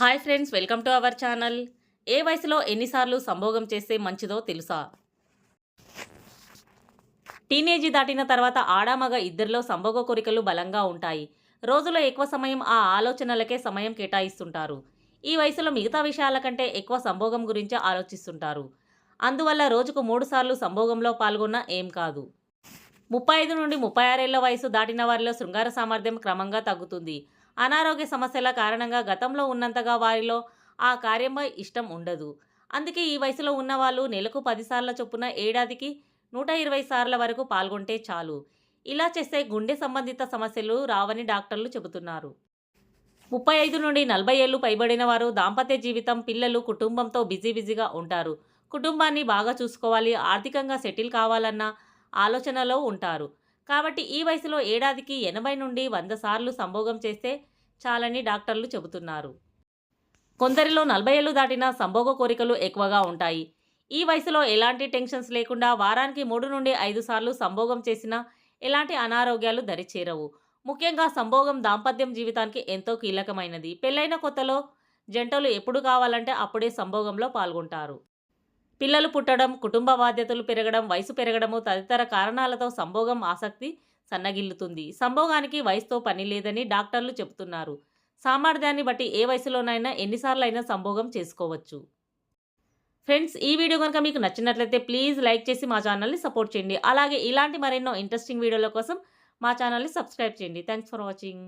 Hi friends welcome to our channel. ఏ వయసులో ఎన్నిసార్లు సంభోగం చేస్తే మంచిదో తెలుసా? టీనేజీ దాటిన తర్వాత ఆడామగ ఇద్దరిలో సంభోగ కోరికలు బలంగా ఉంటాయి. రోజులో ఎక్కువ సమయం ఆ ఆలోచనలకే సమయం కేటాయిస్తుంటారు. ఈ వయసులో మిగతా విషయాల కంటే ఎక్కువ సంభోగం గురించి ఆలోచిస్తుంటారు. అందువల్ల రోజుకు మూడుసార్లు సంభోగంలో పాల్గొన్న ఏం కాదు. ముప్పై ఐదు నుండి ముప్పై ఆరేళ్ళ వయసు దాటిన వారిలో శృంగార సామర్థ్యం క్రమంగా తగ్గుతుంది. అనారోగ్య సమస్యల కారణంగా గతంలో ఉన్నంతగా వారిలో ఆ కార్యంపై ఇష్టం ఉండదు. అందుకే ఈ వయసులో ఉన్నవాళ్ళు నెలకు పదిసార్ల చొప్పున ఏడాదికి నూట ఇరవై సార్ల వరకు పాల్గొంటే చాలు. ఇలా చేస్తే గుండె సంబంధిత సమస్యలు రావని డాక్టర్లు చెబుతున్నారు. ముప్పై ఐదు నుండి నలభై ఏళ్ళు పైబడిన వారు దాంపత్య జీవితం పిల్లలు కుటుంబంతో బిజీ బిజీగా ఉంటారు. కుటుంబాన్ని బాగా చూసుకోవాలి ఆర్థికంగా సెటిల్ కావాలన్న ఆలోచనలో ఉంటారు. కాబట్టి ఈ వయసులో ఏడాదికి ఎనభై నుండి వంద సార్లు సంభోగం చేస్తే చాలని డాక్టర్లు చెబుతున్నారు. కొందరిలో నలభై ఏళ్ళు దాటిన సంభోగ కోరికలు ఎక్కువగా ఉంటాయి. ఈ వయసులో ఎలాంటి టెన్షన్స్ లేకుండా వారానికి మూడు నుండి ఐదు సార్లు సంభోగం చేసినా ఎలాంటి అనారోగ్యాలు దరిచేరవు. ముఖ్యంగా సంభోగం దాంపత్యం జీవితానికి ఎంతో కీలకమైనది. పెళ్ళైన కొత్తలో జంటలు ఎప్పుడు కావాలంటే అప్పుడే సంభోగంలో పాల్గొంటారు. పిల్లలు పుట్టడం కుటుంబ బాధ్యతలు పెరగడం వయసు పెరగడము తదితర కారణాలతో సంభోగం ఆసక్తి సన్నగిల్లుతుంది. సంభోగానికి వయసుతో పని లేదని డాక్టర్లు చెబుతున్నారు. సామర్థ్యాన్ని బట్టి ఏ వయసులోనైనా ఎన్నిసార్లు అయినా సంభోగం చేసుకోవచ్చు. ఫ్రెండ్స్ ఈ వీడియో కనుక మీకు నచ్చినట్లయితే ప్లీజ్ లైక్ చేసి మా ఛానల్ని సపోర్ట్ చేయండి. అలాగే ఇలాంటి మరెన్నో ఇంట్రెస్టింగ్ వీడియోల కోసం మా ఛానల్ని సబ్స్క్రైబ్ చేయండి. Thanks for watching.